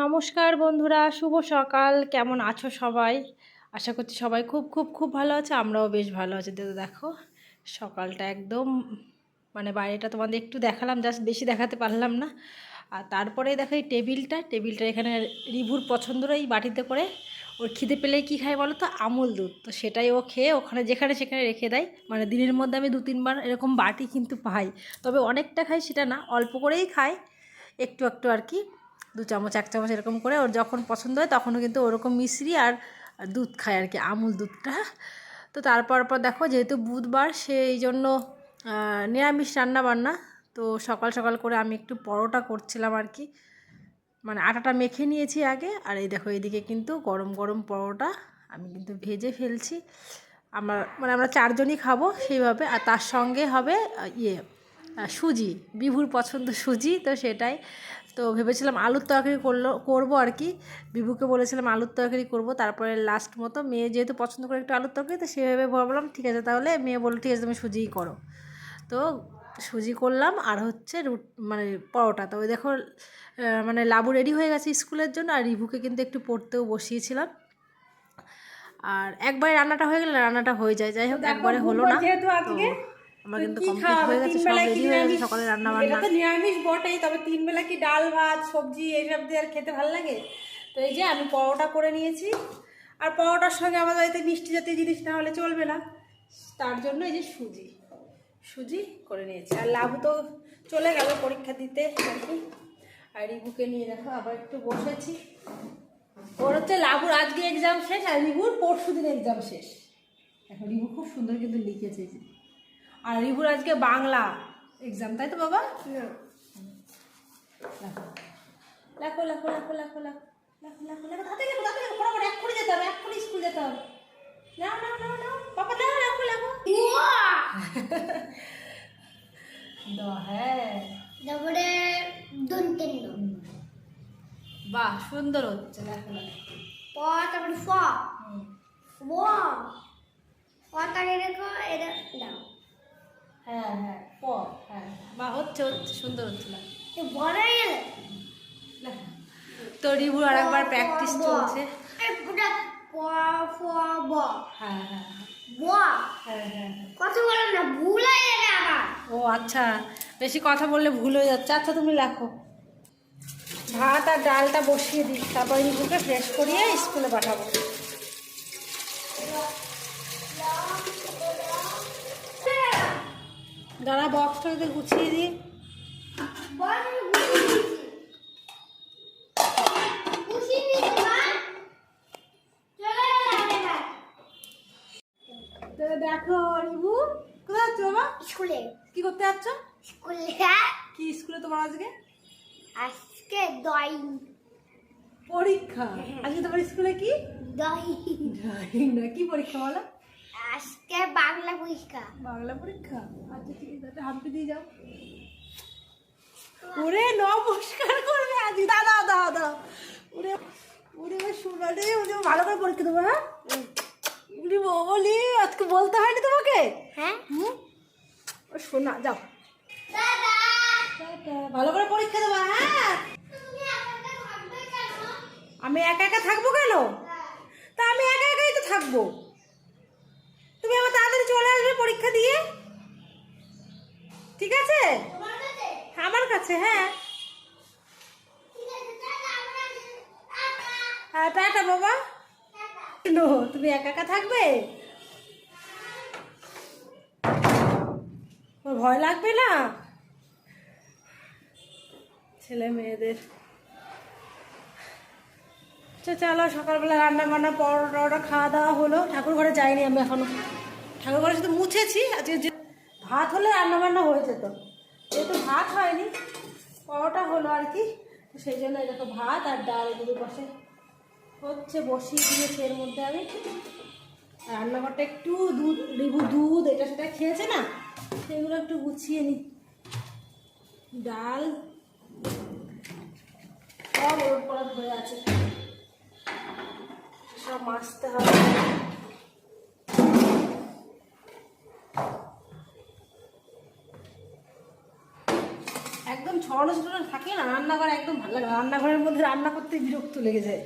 নমস্কার বন্ধুরা, শুভ সকাল। কেমন আছো সবাই? আশা করছি সবাই খুব খুব খুব ভালো আছে, আমরাও বেশ ভালো আছি। তো দেখো, সকালটা একদম মানে বাইরেটা তোমাদের একটু দেখালাম জাস্ট বেশি দেখাতে পারলাম না। আর তারপরে দেখো এই টেবিলটা টেবিলটা এখানে রিভুর পছন্দের এই বাটিতে করে ওর খিদে পেলে কী খায় বলো তো? আমুল দুধ। তো সেটাই ও খেয়ে ওখানে, যেখানে সেখানে রেখে দেয়। মানে দিনের মধ্যে আমি দু তিনবার এরকম বাটি কিন্তু পাই। তবে অনেকটা খাই সেটা না, অল্প করেই খাই একটু একটু আর কি। দু চামচ, এক চামচ এরকম করে ওর যখন পছন্দ হয় তখনও কিন্তু ওরকম মিশ্রি আর দুধ খায় আর কি, আমুল দুধটা তো তারপর, পর দেখো যেহেতু বুধবার সেই জন্য নিরামিষ রান্না বান্না তো সকাল সকাল করে আমি একটু পরোটা করছিলাম আর কি। মানে আটাটা মেখে নিয়েছি আগে, আর এই দেখো এইদিকে কিন্তু গরম গরম পরোটা আমি কিন্তু ভেজে ফেলছি। আমার মানে আমরা চারজনই খাব সেইভাবে, আর তার সঙ্গে হবে ইয়ে সুজি, বিভুর পছন্দ সুজি, তো সেটাই। তো ভেবেছিলাম আলুর তরকারি করল করব আর কি। বিভুকে বলেছিলাম আলুর তরকারি করব তারপরে লাস্ট মতো মেয়ে যেহেতু পছন্দ করে একটু আলুর তরকারি তো সেভাবে বললাম ঠিক আছে তাহলে মেয়ে বলল ঠিক আছে তুমি সুজিই করো। তো সুজি করলাম আর হচ্ছে রুট মানে পরোটা। তো ওই দেখো মানে লাবু রেডি হয়ে গেছে স্কুলের জন্য আর রিভুকে কিন্তু একটু পড়তেও বসিয়েছিলাম। আর একবারে রান্নাটা হয়ে গেলে রান্নাটা হয়ে যায় যাই হোক একবারে হলো না। যেহেতু আজকে। আমার তো কিন্তু কমপ্লিট হয়ে গেছে সব রেডি হয়ে গেছে নিরামিষ? সকালে রান্না এটা তো নিরামিষ বটেই তবে তিন বেলা কি ডাল ভাত সবজি এইসব দিয়ে আর খেতে ভালো লাগে? তো এই যে আমি পরোটা করে নিয়েছি আর পরোটার সঙ্গে আমাদের বাড়িতে মিষ্টি জাতীয় জিনিস না হলে চলবে না। তার জন্য এই যে সুজি সুজি করে নিয়েছি। আর লাভু তো চলে গেল পরীক্ষা দিতে আর কি। আর রিবুকে নিয়ে দেখো আবার একটু বসেছি ওর হচ্ছে লাভুর আজকে এক্সাম শেষ আর রিবুর পরশু দিন এক্সাম শেষ। এখন রিবু খুব সুন্দর কিন্তু লিখেছে। আর রিভুর আজকে বাংলা এক্সাম তাই তো বাবা? লেখো লেখো লেখো লেখো লেখো লেখো লেখো এক্ষুনি যেতে হবে এক্ষুনি স্কুল যেতে হবে। নাও নাও নাও নাও বাবা নাও লেখো লেখো দ হ্যাঁ। তারপরে দন্তেন বাহ সুন্দর হচ্ছে প তারপরে ফ। রেখো এটা দাও। হ্যাঁ হ্যাঁ হ্যাঁ। হচ্ছে হচ্ছে সুন্দর হচ্ছে লেখো। তো হয়ে গেলে লেখো। তো রিভুর আর একবার প্র্যাকটিস চলছে। ফ ব। হ্যাঁ হ্যাঁ না ভুল হয়ে যাবে ও আচ্ছা। বেশি কথা বললে ভুল হয়ে যাচ্ছে। আচ্ছা তুমি লেখো। ভাত আর ডালটা বসিয়ে দিই। তারপর ফ্রেশ করিয়ে স্কুলে পাঠাবো দাঁড়া বক্সটাকে গুছিয়ে দিই বল আমি গুছিয়ে দিয়েছি গুছিয়ে দিয়েছি মা চলে গেল আমার তো দেখো রিবু কোথায় যাচ্ছ বাবা? স্কুলে। কি করতে যাচ্ছ? স্কুলে। কি স্কুলে তোমার আজকে? আজকে দই পরীক্ষা। আজকে তোমার স্কুলে কি? দই না কি পরীক্ষা বলো? আজকে বাংলা পরীক্ষা। বাংলা পরীক্ষা? আচ্ছা ঠিক আছে হাম্পি দিয়ে যাও। ওরে নমস্কার করবে আজ দাদা দাদা দাদা ওরে ওরে শোনা রে ওরে ভালো করে পরীক্ষা দেবো হ্যাঁ? উনি বলি আজকে বলতে হয়নি তোমাকে? হ্যাঁ? হুম? ও শোনা যাও। ভালো করে পরীক্ষা দেবো হ্যাঁ? আমি একা একা থাকব কেন? তা আমি একা একাই তো থাকব। তুমি আমার তাড়াতাড়ি চলে আসবে পরীক্ষা দিয়ে? ঠিক আছে? আমার কাছে হ্যাঁ। টাটা বাবা। নো, তুমি একা একা থাকবে? ভয় লাগবে না? ছেলে মেয়েদের আচ্ছা চলো, সকালবেলা রান্না বান্না পরোটা টরোটা খাওয়া দাওয়া হলো। ঠাকুর ঘরে যাইনি আমি এখনও। ঠাকুর ঘরে শুধু মুছেছি, আজকে যে ভাত হলে রান্না বান্না হয়ে যেত। যেহেতু ভাত হয়নি, পরোটা হলো আর কি। তো সেই জন্য দেখো ভাত আর ডাল এগুলো বসে হচ্ছে, বসিয়ে দিয়েছি এর মধ্যে আমি। রান্নাঘরটা একটু দুধ, লেবু দুধ, এটা সেটা খেয়েছে না? সেগুলো একটু গুছিয়ে নিই ডাল, সব ওর পলট হয়ে আছে। সব মাছতে হবে। একদম ছ সমালোচনা থাকে না, রান্নাঘর একদম ভালো লাগে। রান্নাঘরের মধ্যে রান্না করতে বিরক্ত লেগে যায়।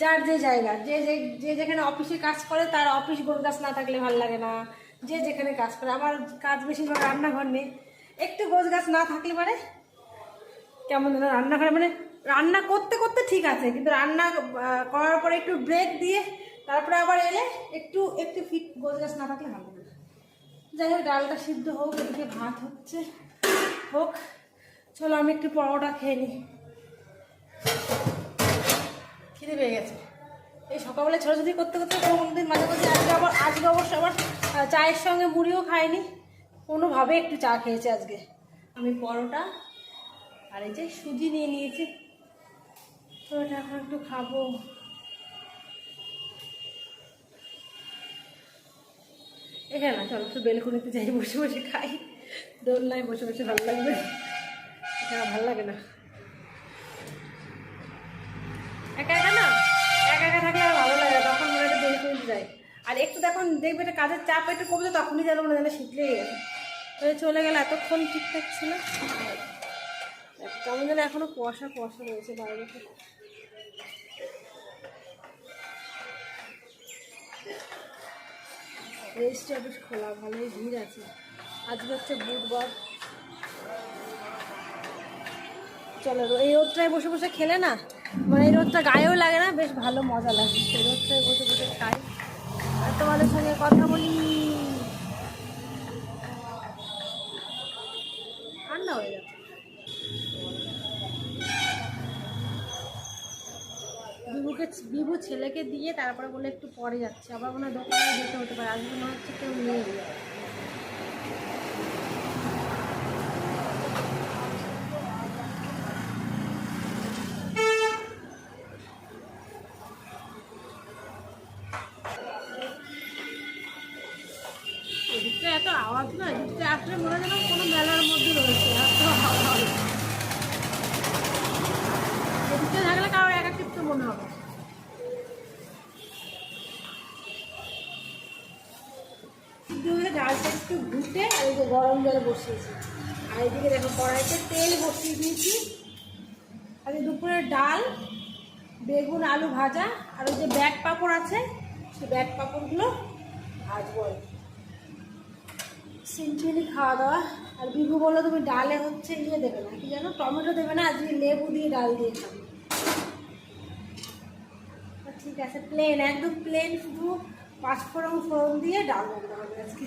যার যে জায়গা, যে যে যে যেখানে অফিসে কাজ করে, তার অফিস গোল গাছ না থাকলে ভালো লাগে না। যে যেখানে কাজ করে, আমার কাজ বেশিরভাগ রান্নাঘর নেই একটু গোছ গাছ না থাকলে পারে কেমন যেন রান্নাঘরে মানে রান্না করতে করতে ঠিক আছে, কিন্তু রান্না করার পরে একটু ব্রেক দিয়ে তারপরে আবার এলে একটু একটু ফিট গোছ গাছ না থাকলে লাগে যাই হোক, ডালটা সিদ্ধ হোক, এদিকে ভাত হচ্ছে। হোক, চলো আমি একটু পরোটা খেয়ে নিই। খিদে পেয়ে গেছে। এই সকালবেলা ছোটাছুটি করতে করতে দিন মাঝে মাঝে আজকে আবার, আজকে অবশ্য আবার চায়ের সঙ্গে মুড়িও খাইনি। কোনোভাবে একটু চা খেয়েছে আজকে। আমি পরোটা আর এই যে সুজি নিয়ে নিয়েছি। তো এটা এখন একটু খাব। এখানে না, চলো একটু বেলকুনিতে যাই, বসে বসে খাই। দোলনায় বসে বসে ভালো লাগবে। এখানে ভালো লাগে না। একা একা না? একা একা থাকলে আর ভালো লাগে তখন মনে হয় বেলকুনিতে যাই। আর একটু তখন দেখবে একটা কাজের চাপ একটু কমছে, তখনই যেন মনে হয় শীতলেই গেছে। তো চলে গেলে, এতক্ষণ ঠিকঠাক ছিল। কেমন যেন এখনও কুয়াশা কুয়াশা রয়েছে বাইরে রেজিস্ট্রি অফিস খোলা, ভালোই ভিড় আছে। আজকে হচ্ছে বুধবার। চলো, এই রোদটায় বসে বসে খেলে না? মানে এই রোদটা গায়েও লাগে না, বেশ ভালো মজা লাগে। সেই রোদটায় বসে বসে খাই। আর তোমাদের সঙ্গে কথা বলি। বিভুকে বিভু ছেলেকে দিয়ে তারপরে বলে একটু পরে যাচ্ছে। আবার মনে হয় দোকানে যেতে হতে পারে। আজকে মনে হচ্ছে কেউ নেই। যে গরম জলে বসিয়েছি। আর এদিকে দেখো, কড়াইতে তেল বসিয়ে দিয়েছি। আর দুপুরের ডাল, বেগুন, আলু ভাজা, আর ওই যে ব্যাট পাঁপড় আছে, সেই ব্যাট পাঁপড়গুলো ভাজবো। সিম্পলি খাওয়া দাওয়া। আর বিভু বলল, তুমি ডালে হচ্ছে ইয়ে দেবে না। কি জানো, টমেটো দেবে না, আজকে লেবু দিয়ে ডাল দিয়ে খাবে ঠিক আছে প্লেন একদম প্লেন শুধু পাঁচফোড়ন ফোড়ন দিয়ে ডাল হবে আজকে।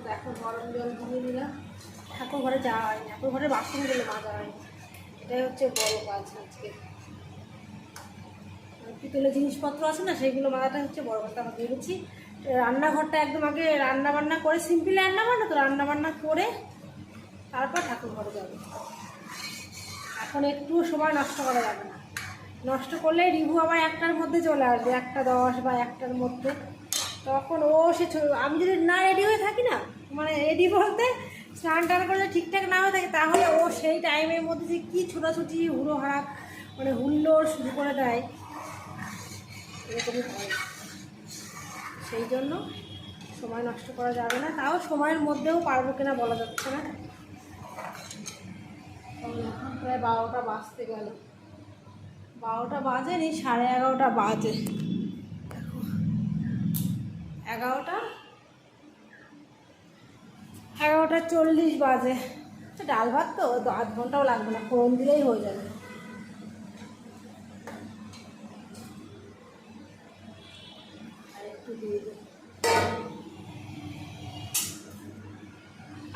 তো দেখো গরম জল দিয়ে দিলাম ঠাকুর ঘরে যাওয়া হয়নি। ঠাকুর ঘরে বাসনগুলো মাজা হয়নি এটাই হচ্ছে বড় কাজ আজকে। পিতলের জিনিসপত্র আছে না সেইগুলো মাথাটা হচ্ছে বড় কথা। আমি ভেবেছি, রান্নাঘরটা একদম আগে রান্না বান্না করে সিম্পল রান্না বান্না তো রান্না বান্না করে তারপর ঠাকুর ঘরে যাবে। এখন একটু সময় নষ্ট করা যাবে না। নষ্ট করলে রিভু আবার একটার মধ্যে চলে আসবে, একটা দশ বা একটার মধ্যে। তখন ও সে আমি যদি না রেডি হয়ে থাকি না মানে রেডি বলতে স্নান টান করে ঠিকঠাক না হয়ে থাকে, তাহলে ও সেই টাইমের মধ্যে যে কী ছোটাছুটি হুড়ো হারাক মানে হুল্লোড় শুরু করে দেয়। এরকমই হয়। সেই জন্য সময় নষ্ট করা যাবে না, তাও সময়ের মধ্যেও পারব কিনা বলা যাচ্ছে না। প্রায় বারোটা বাজতে গেল। বারোটা বাজেনি, সাড়ে এগারোটা বাজে। এগারোটা? এগারোটা চল্লিশ বাজে। তো ডাল ভাত তো আধ ঘন্টাও লাগবে না ফোড়ন দিলেই হয়ে যাবে।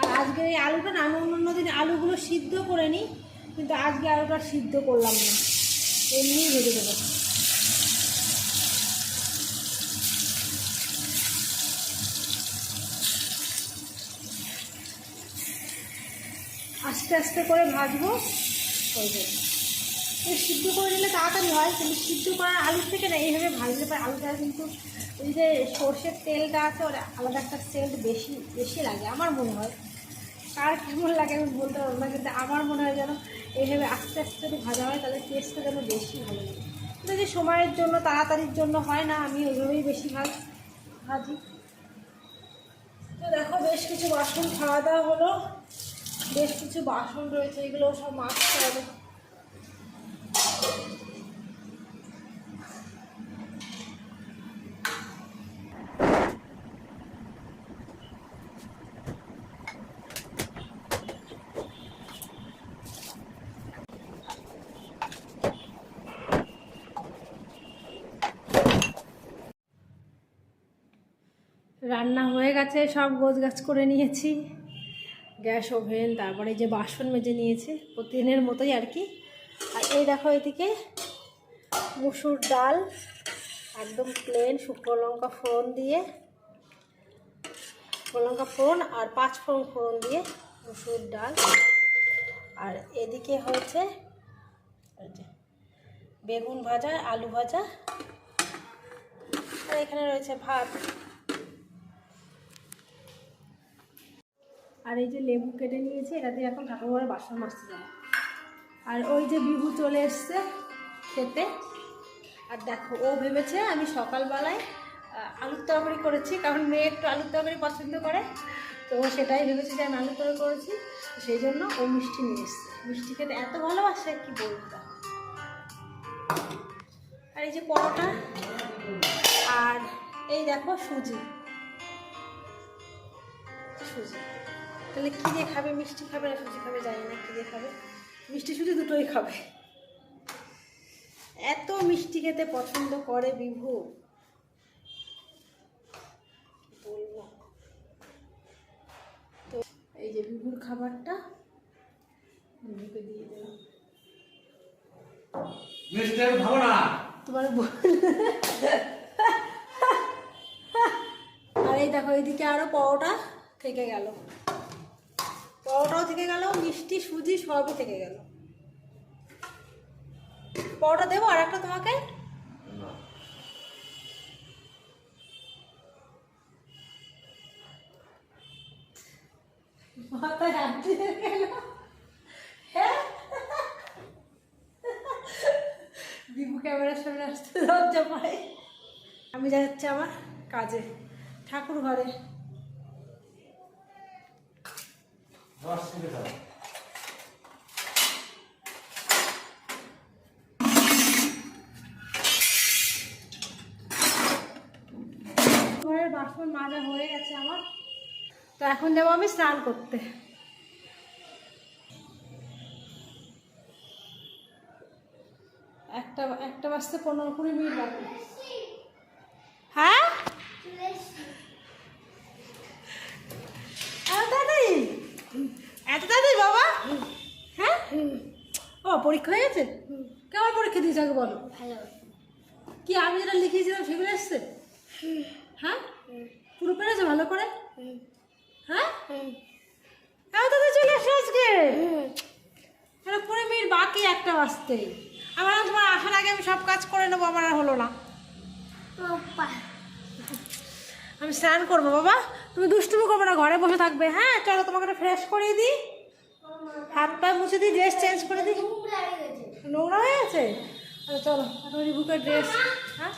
আর আজকে এই আলুটা না, আমি অন্য দিন আলুগুলো সিদ্ধ করে নিই, কিন্তু আজকে আলুটা সিদ্ধ করলাম না। এমনিই ভেজে দেবো। আস্তে আস্তে করে ভাজবো। সিদ্ধ করে নিলে তাড়াতাড়ি হয়, কিন্তু সিদ্ধ করার আলুর থেকে না, এইভাবে ভাজলে পরে আলুটা কিন্তু ওই যে সর্ষের তেলটা আছে, ওটা আলাদা একটা তেল বেশি বেশি লাগে, আমার মনে হয়। কার কেমন লাগে আমি বলতে পারব না, কিন্তু আমার মনে হয় যেন এইভাবে আস্তে আস্তে যদি ভাজা হয়, তাহলে টেস্টটা যেন বেশি ভালো লাগে। কিন্তু যে সময়ের জন্য, তাড়াতাড়ির জন্য হয় না, আমি ওইভাবেই বেশি ভাজ, ভাজি। তো দেখো, বেশ কিছু বাসন খাওয়া দাওয়া হলো। বেশ কিছু বাসন রয়েছে এগুলো সব মাজতে হবে রান্না হয়ে গেছে, সব গোছ গাছ করে নিয়েছি। গ্যাস ওভেন, তারপরে যে বাসন মেজে নিয়েছে, প্রতিদিনের মতোই আর কি। আর এই দেখো এদিকে মুসুর ডাল, একদম প্লেন শুকনো লঙ্কা ফোড়ন দিয়ে, শুকনো লঙ্কা ফোড়ন আর পাঁচ ফোড়ন ফোড়ন দিয়ে মুসুর ডাল। আর এদিকে হয়েছে বেগুন ভাজা, আলু ভাজা, আর এখানে রয়েছে ভাত। আর এই যে লেবু কেটে নিয়েছি, এটা দিয়ে এখন ঠাকুরঘরে বাসন মাজতে যাব। আর ওই যে বিহু চলে এসছে খেতে। আর দেখো, ও ভেবেছে আমি সকালবেলায় আলুর তরকারি করেছি, কারণ মেয়ে একটু আলুর তরকারি পছন্দ করে। তো ও সেটাই ভেবেছে যে আমি আলুর তরকারি করেছি, সেই জন্য ও মিষ্টি নিয়ে এসছে। মিষ্টি খেতে এত ভালোবাসে, কি বলব আর এই যে পরোটা, আর এই দেখো সুজি। সুজি। তাহলে কী দিয়ে খাবে? মিষ্টি খাবে না সুজি খাবে? জানি না কী দিয়ে খাবে? মিষ্টি সুজি দুটোই খাবে। এত মিষ্টি খেতে পছন্দ করে বিভু। বলব? তো এই যে বিভুর খাবারটা বিভুকে দিয়ে আমি তোমার আর এই দেখো এইদিকে আরও পরোটা থেকে গেল। পরোটাও থেকে গেল মিষ্টি সুজি সবই থেকে গেল। পরোটা দেবো আর একটা তোমাকে? মাথায় হাত দিয়ে গেল। হ্যাঁ? বিভু ক্যামেরার সামনে আসতে লজ্জা পায়। আমি যাচ্ছি আমার কাজে ঠাকুর ঘরে। রস চিনি খাও। বাসন মাজা হয়ে গেছে আমার। তো এখন যাব আমি স্নান করতে। একটা একটা বাজতে পনেরো কুড়ি মিনিট বাকি হ্যাঁ এত তাড়াতাড়ি এত তাড়াতাড়ি বাবা? হ্যাঁ? ও পরীক্ষা হয়ে গেছে? কেমন পরীক্ষা দিয়েছে আগে বলো? ভালো। কি আমি যেটা লিখিয়েছিলাম সেগুলো এসছে? হ্যাঁ? পুরো পেরেছে ভালো করে? হ্যাঁ? এত তো চলে এসে আজকে? তাহলে কুড়ি মিনিট বাকি একটা বাজতে আমার তোমার আসার আগে আমি সব কাজ করে নেব আমার আর হলো না। আমি স্নান করব, বাবা। তুমি দুষ্টুমি করবে না, ঘরে বসে থাকবে হ্যাঁ? চলো, তোমাকে একটা ফ্রেশ করিয়ে দিই। হাত পা মুছে দিই ড্রেস চেঞ্জ করে দিই। নোংরা হয়ে গেছে? আচ্ছা চলো, এখন রিবুকের ড্রেস হ্যাঁ?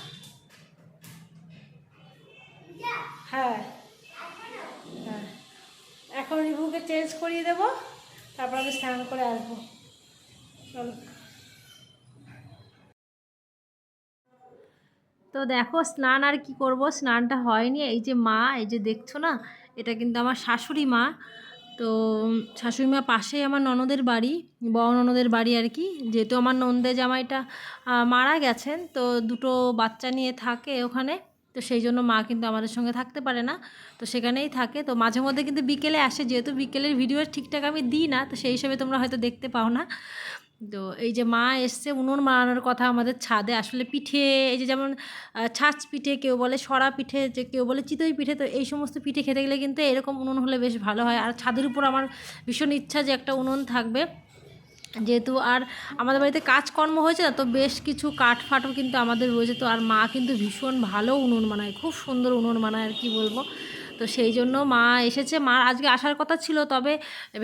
হ্যাঁ। হ্যাঁ। এখন রিবুকে চেঞ্জ করিয়ে দেবো। তারপর আমি স্নান করে আসব। চলো। তো দেখো স্নান আর কি করব? স্নানটা হয়নি। এই যে মা, এই যে দেখছ না? এটা কিন্তু আমার শাশুড়ি মা। তো শাশুড়ি মা পাশেই আমার ননদের বাড়ি, বড় ননদের বাড়ি আর কি। যেহেতু আমার নন্দে জামাইটা মারা গেছেন, তো দুটো বাচ্চা নিয়ে থাকে ওখানে। তো সেই জন্য মা কিন্তু আমাদের সঙ্গে থাকতে পারে না। তো সেখানেই থাকে। তো মাঝে মধ্যে কিন্তু বিকেলে আসে। যেহেতু বিকেলের ভিডিও ঠিকঠাক আমি দিই না, তো সেই হিসেবে তোমরা হয়তো দেখতে পাও না। তো এই যে মা এসছে, উনুন মারানোর কথা আমাদের ছাদে। আসলে পিঠে, এই যে যেমন ছাঁচ পিঠে কেউ বলে, সরা পিঠে যে কেউ বলে, চিতই পিঠে, তো এই সমস্ত পিঠে খেতে গেলে কিন্তু এরকম উনুন হলে বেশ ভালো হয়। আর ছাদের উপর আমার ভীষণ ইচ্ছা যে একটা উনুন থাকবে। যেহেতু আর আমাদের বাড়িতে কাজকর্ম হয়েছে না, তো বেশ কিছু কাঠ ফাটও কিন্তু আমাদের রয়েছে। তো আর মা কিন্তু ভীষণ ভালো উনুন বানায়, খুব সুন্দর উনুন বানায় আর কি বলব। তো সেই জন্য মা এসেছে। মা আজকে আসার কথা ছিল, তবে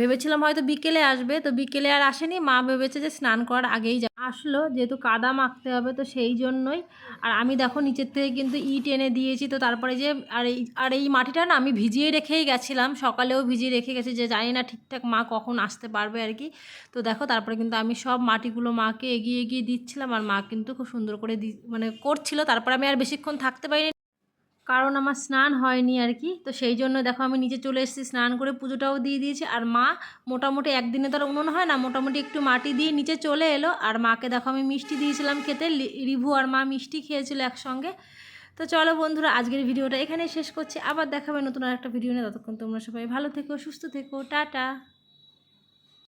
ভেবেছিলাম হয়তো বিকেলে আসবে। তো বিকেলে আর আসেনি। মা ভেবেছে যে স্নান করার আগেই যা আসলো। যেহেতু কাদা মাখতে হবে, তো সেই জন্যই। আর আমি দেখো নিচের থেকে কিন্তু ইট এনে দিয়েছি। তো তারপরে যে আর এই আর এই মাটিটা না আমি ভিজিয়ে রেখেই গেছিলাম। সকালেও ভিজিয়ে রেখে গেছি যে জানি না ঠিকঠাক মা কখন আসতে পারবে আর কি। তো দেখো তারপরে কিন্তু আমি সব মাটিগুলো মাকে এগিয়ে এগিয়ে দিচ্ছিলাম। আর মা কিন্তু খুব সুন্দর করে দি মানে করছিল। তারপরে আমি আর বেশিক্ষণ থাকতে পারিনি। কারণ আমার স্নান হয়নি আর কি। তো সেই জন্য দেখো আমি নিচে চলে এসেছি, স্নান করে পুজোটাও দিয়ে দিয়েছি। আর মা মোটামুটি একদিনে তো আর উনুন হয় না, মোটামুটি একটু মাটি দিয়ে নিচে চলে এলো। আর মাকে দেখো আমি মিষ্টি দিয়েছিলাম খেতে রিভু আর মা মিষ্টি খেয়েছিল একসঙ্গে। তো চলো বন্ধুরা, আজকের ভিডিওটা এখানেই শেষ করছি। আবার দেখাবে নতুন আর একটা ভিডিও নিয়ে। ততক্ষণ তোমরা সবাই ভালো থেকো, সুস্থ থেকো, টাটা।